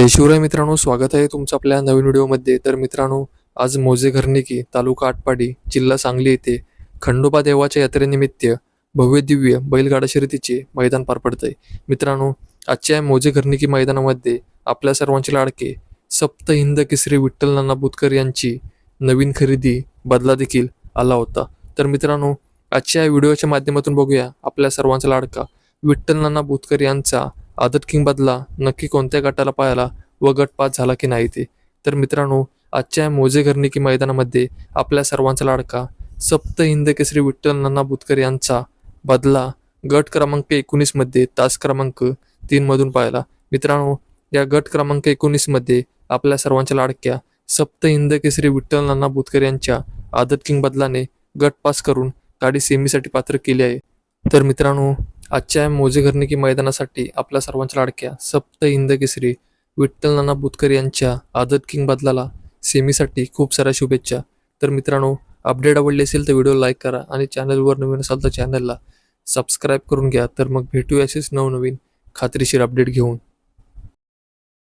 जय शिवराय मित्रांनो स्वागत आहे तुमचं आपल्या नवीन व्हिडिओमध्ये. तर मित्रांनो आज मोजे घरनिकी तालुका आटपाडी जिल्हा सांगली येथे खंडोबा देवाच्या यात्रेनिमित्त भव्य दिव्य बैलगाडा शर्यतीचे मैदान पार पडतंय. मित्रांनो आजच्या मोजे घरनिकी मैदानामध्ये आपल्या सर्वांचे लाडके सप्त हिंद केसरी विठ्ठल नाना बुतकर यांची नवीन खरेदी बदला देखील आला होता. तर मित्रांनो आजच्या व्हिडिओच्या माध्यमातून बघूया आपल्या सर्वांचा लाडका विठ्ठल नाना बुतकर यांचा आदत किंग बदला नक्की कोणत्या गटाला पाहायला व गट पास झाला की नाही ते. तर मित्रांनो आजच्या मोजे घरणिकी मैदानामध्ये आपल्या सर्वांचा लाडका सप्त हिंद केसरी विठ्ठल नाना बुतकर यांचा बदला गट क्रमांक एकोणीसमध्ये तास क्रमांक तीनमधून पाहिला. मित्रांनो या गट क्रमांक एकोणीसमध्ये आपल्या सर्वांच्या लाडक्या सप्त हिंद केसरी विठ्ठल नाना बुतकर यांच्या आदत किंग बदलाने गट पास करून गाडी सेमीसाठी पात्र केली आहे. तर मित्रांनो आजच्या मोजे घरनिकी मैदानासाठी आपल्या सर्वांच्या लाडक्या सप्त इंद केसरी विठ्ठल नाना बुतकर यांच्या आदत किंग बदलाला सेमीसाठी खूप साऱ्या शुभेच्छा. तर मित्रांनो अपडेट आवडली असेल तर व्हिडिओ लाईक करा आणि चॅनलवर नवीन असाल तर चॅनलला सबस्क्राईब करून घ्या. तर मग भेटूया असेच नवनवीन खात्रीशीर अपडेट घेऊन.